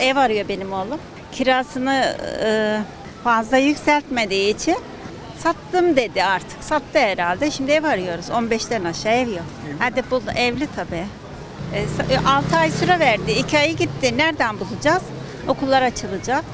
Ev arıyor benim oğlum. Kirasını e, fazla yükseltmediği için sattım dedi artık. Sattı herhalde. Şimdi ev arıyoruz. 15'ten aşağı ev yok. Hadi bul evli tabii. 6 ay süre verdi. 2 ayı gitti. Nereden bulacağız? Okullar açılacak.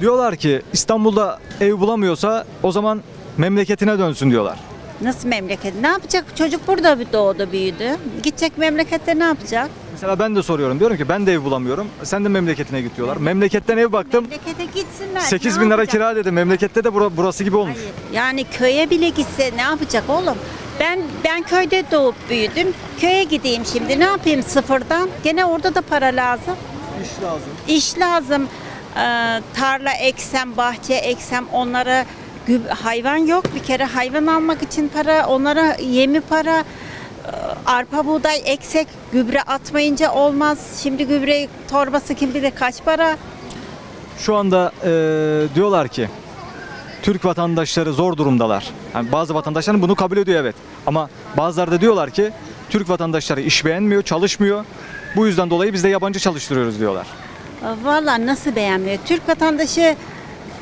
Diyorlar ki İstanbul'da ev bulamıyorsa o zaman memleketine dönsün diyorlar. Nasıl memleket? Ne yapacak? Çocuk burada bir doğdu, büyüdü. Gidecek memlekette ne yapacak? Mesela ben de soruyorum. Diyorum ki ben de ev bulamıyorum. Sen de memleketine git diyorlar. Memleketten ev baktım. Memlekete gitsinler. 8 Ne bin lira yapacak? kira dedi. Memlekette de bura- burası gibi olmuş. Hayır. Yani köye bile gitse ne yapacak oğlum? Ben ben köyde doğup büyüdüm. Köye gideyim şimdi. Ne yapayım sıfırdan? Gene orada da para lazım. İş lazım. İş lazım. Ee, tarla eksem, bahçe eksem onlara güb- hayvan yok bir kere hayvan almak için para, onlara yemi para. Arpa buğday eksek gübre atmayınca olmaz. Şimdi gübre torbası kim bilir kaç para. Şu anda eee, diyorlar ki Türk vatandaşları zor durumdalar. Yani bazı vatandaşlar bunu kabul ediyor evet. Ama bazıları da diyorlar ki Türk vatandaşları iş beğenmiyor, çalışmıyor. Bu yüzden dolayı biz de yabancı çalıştırıyoruz diyorlar. Valla nasıl beğenmiyor? Türk vatandaşı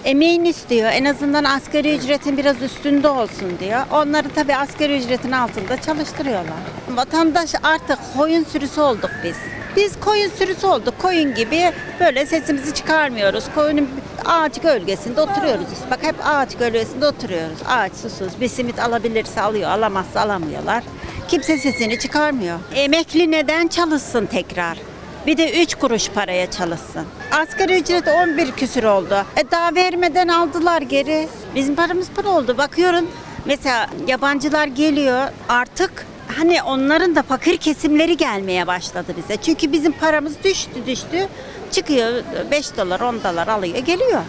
emeğini istiyor. En azından asgari ücretin biraz üstünde olsun diyor. Onları tabii asgari ücretin altında çalıştırıyorlar. Vatandaş artık koyun sürüsü olduk biz. Biz koyun sürüsü olduk. Koyun gibi böyle sesimizi çıkarmıyoruz. Koyunun ağaç gölgesinde oturuyoruz. Bak hep ağaç gölgesinde oturuyoruz. Ağaç susuz. Bir simit alabilirse alıyor, alamazsa alamıyorlar. Kimse sesini çıkarmıyor. Emekli neden çalışsın tekrar? Bir de 3 kuruş paraya çalışsın. Asgari ücret 11 küsür oldu. E daha vermeden aldılar geri. Bizim paramız para oldu. Bakıyorum mesela yabancılar geliyor artık hani onların da fakir kesimleri gelmeye başladı bize. Çünkü bizim paramız düştü düştü. Çıkıyor 5 dolar 10 dolar alıyor geliyor.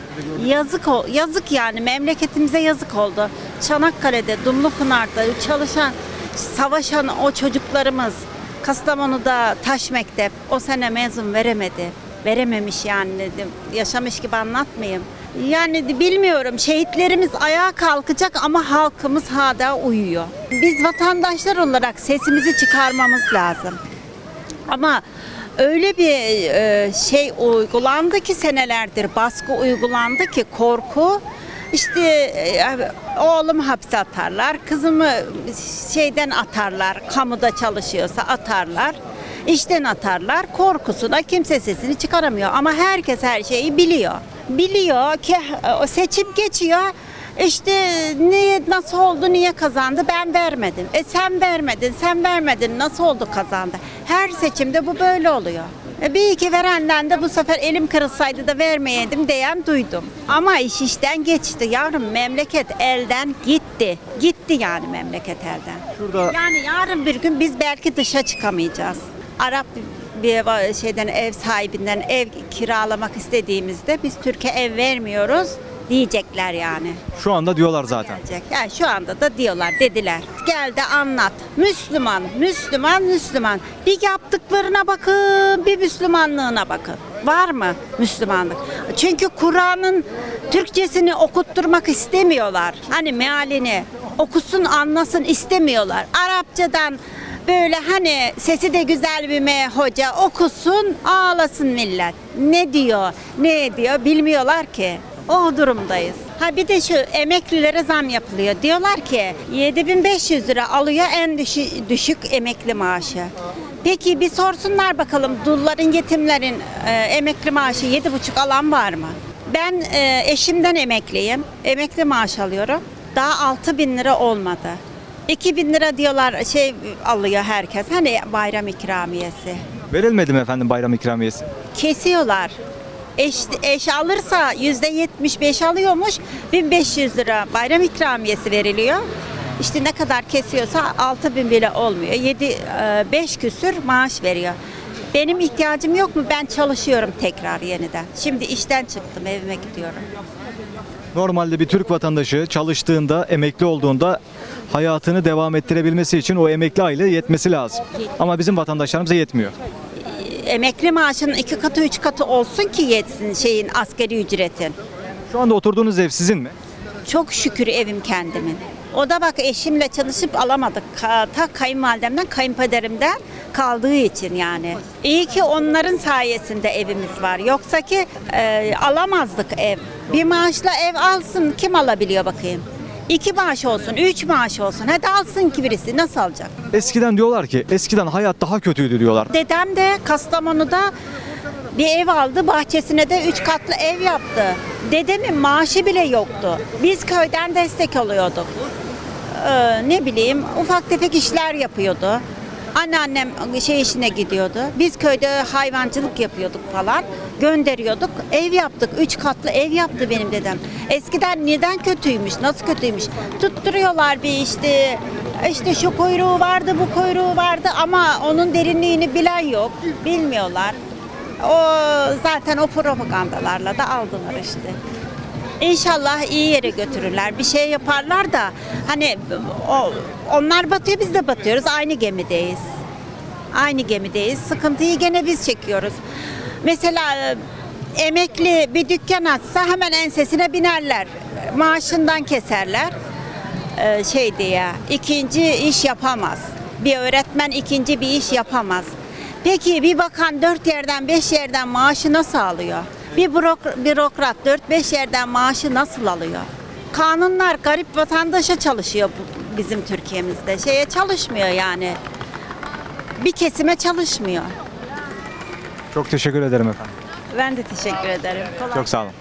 Yazık yazık yani memleketimize yazık oldu. Çanakkale'de, Dumlupınar'da çalışan, savaşan o çocuklarımız Kastamonu'da taş mektep o sene mezun veremedi. Verememiş yani dedim. Yaşamış gibi anlatmayayım. Yani bilmiyorum şehitlerimiz ayağa kalkacak ama halkımız hala uyuyor. Biz vatandaşlar olarak sesimizi çıkarmamız lazım. Ama öyle bir e, şey uygulandı ki senelerdir baskı uygulandı ki korku işte e, oğlum hapse atarlar, kızımı şeyden atarlar, kamuda çalışıyorsa atarlar, işten atarlar. Korkusuna kimse sesini çıkaramıyor ama herkes her şeyi biliyor. Biliyor ki seçim geçiyor. İşte niye nasıl oldu niye kazandı ben vermedim. E sen vermedin sen vermedin nasıl oldu kazandı. Her seçimde bu böyle oluyor. E bir iki verenden de bu sefer elim kırılsaydı da vermeyeydim diyen duydum. Ama iş işten geçti yavrum memleket elden gitti. Gitti yani memleket elden. Şurada Yani yarın bir gün biz belki dışa çıkamayacağız. Arap bir şeyden ev sahibinden ev kiralamak istediğimizde biz Türkiye ev vermiyoruz diyecekler yani. şu anda diyorlar zaten. Gelecek. Yani şu anda da diyorlar dediler. Gel de anlat. Müslüman, Müslüman, Müslüman. Bir yaptıklarına bakın, bir Müslümanlığına bakın. Var mı Müslümanlık? Çünkü Kur'an'ın Türkçesini okutturmak istemiyorlar. Hani mealini okusun anlasın istemiyorlar. Arapçadan böyle hani sesi de güzel bir me hoca okusun ağlasın millet. Ne diyor ne diyor bilmiyorlar ki. O durumdayız. Ha bir de şu emeklilere zam yapılıyor. Diyorlar ki 7500 lira alıyor en düşü- düşük emekli maaşı. Peki bir sorsunlar bakalım dulların, yetimlerin e, emekli maaşı 7,5 alan var mı? Ben e, eşimden emekliyim. Emekli maaş alıyorum. Daha 6 bin lira olmadı. 2 bin lira diyorlar şey alıyor herkes. Hani bayram ikramiyesi. Verilmedi mi efendim bayram ikramiyesi? Kesiyorlar. Eş, eş alırsa yüzde 75 alıyormuş. 1500 lira bayram ikramiyesi veriliyor. İşte ne kadar kesiyorsa 6000 bile olmuyor. 7 5 küsür maaş veriyor. Benim ihtiyacım yok mu? Ben çalışıyorum tekrar yeniden. Şimdi işten çıktım, evime gidiyorum. Normalde bir Türk vatandaşı çalıştığında, emekli olduğunda hayatını devam ettirebilmesi için o emekli aylığı yetmesi lazım. Ama bizim vatandaşlarımıza yetmiyor. Emekli maaşının iki katı, üç katı olsun ki yetsin şeyin askeri ücretin. Şu anda oturduğunuz ev sizin mi? Çok şükür evim kendimin. O da bak eşimle çalışıp alamadık. Ka- Ta kayınvalidemden, kayınpederimden kaldığı için yani. İyi ki onların sayesinde evimiz var. Yoksa ki e, alamazdık ev. Bir maaşla ev alsın kim alabiliyor bakayım? İki maaş olsun, üç maaş olsun. Hadi alsın ki birisi nasıl alacak? Eskiden diyorlar ki eskiden hayat daha kötüydü diyorlar. Dedem de Kastamonu'da bir ev aldı, bahçesine de üç katlı ev yaptı. Dedemin maaşı bile yoktu. Biz köyden destek alıyorduk. Ee, ne bileyim ufak tefek işler yapıyordu. Anneannem şey işine gidiyordu. Biz köyde hayvancılık yapıyorduk falan. Gönderiyorduk. Ev yaptık. Üç katlı ev yaptı benim dedem. Eskiden neden kötüymüş? Nasıl kötüymüş? Tutturuyorlar bir işte. İşte şu kuyruğu vardı, bu kuyruğu vardı ama onun derinliğini bilen yok. Bilmiyorlar. O zaten o propagandalarla da aldılar işte. İnşallah iyi yere götürürler. Bir şey yaparlar da hani o, onlar batıyor biz de batıyoruz. Aynı gemideyiz. Aynı gemideyiz. Sıkıntıyı gene biz çekiyoruz. Mesela e, emekli bir dükkan açsa hemen ensesine binerler. Maaşından keserler. Ee, şey diye ikinci iş yapamaz. Bir öğretmen ikinci bir iş yapamaz. Peki bir bakan dört yerden beş yerden maaşı nasıl alıyor? Bir bürok- bürokrat dört beş yerden maaşı nasıl alıyor? Kanunlar garip vatandaşa çalışıyor bizim Türkiye'mizde. Şeye çalışmıyor yani. Bir kesime çalışmıyor. Çok teşekkür ederim efendim. Ben de teşekkür ederim. Kolay Çok sağ olun.